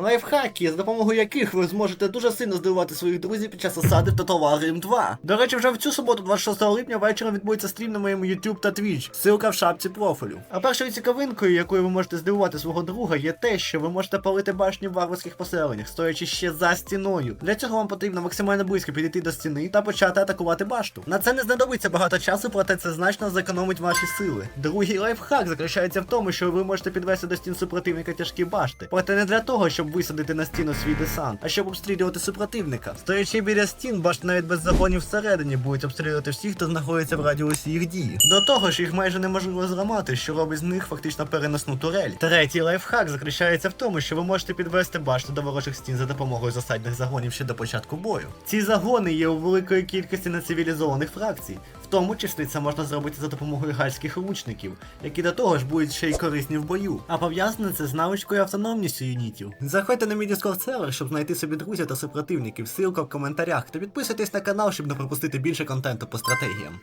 Лайфхаки, за допомогою яких ви зможете дуже сильно здивувати своїх друзів під час осади та товари Рим 2. До речі, вже в цю суботу, 26 липня, вечором відбудеться стрім на моєму YouTube та Twitch. Ссылка в шапці профілю. А першою цікавинкою, якою ви можете здивувати свого друга, є те, що ви можете палити башні в варварських поселеннях, стоячи ще за стіною. Для цього вам потрібно максимально близько підійти до стіни та почати атакувати башту. На це не знадобиться багато часу, проте це значно зекономить ваші сили. Другий лайфхак заключається в тому, що ви можете підвести до стін супротивника тяжкі башти. Проте не для того, щоб висадити на стіну свій десант, а щоб обстрілювати супротивника. Стоячи біля стін, башти навіть без загонів всередині будуть обстрілювати всіх, хто знаходиться в радіусі їх дії. До того ж, їх майже неможливо зламати, що робить з них фактично переносну турель. Третій лайфхак заключається в тому, що ви можете підвести башти до ворожих стін за допомогою засадних загонів ще до початку бою. Ці загони є у великої кількості нецивілізованих фракцій. Тому числі це можна зробити за допомогою гальських лучників, які до того ж будуть ще й корисні в бою. А пов'язане це з навичкою автономністю юнітів. Заходьте на мій Discord сервер, щоб знайти собі друзів та супротивників. Ссылка в коментарях. Та підписуйтесь на канал, щоб не пропустити більше контенту по стратегіям.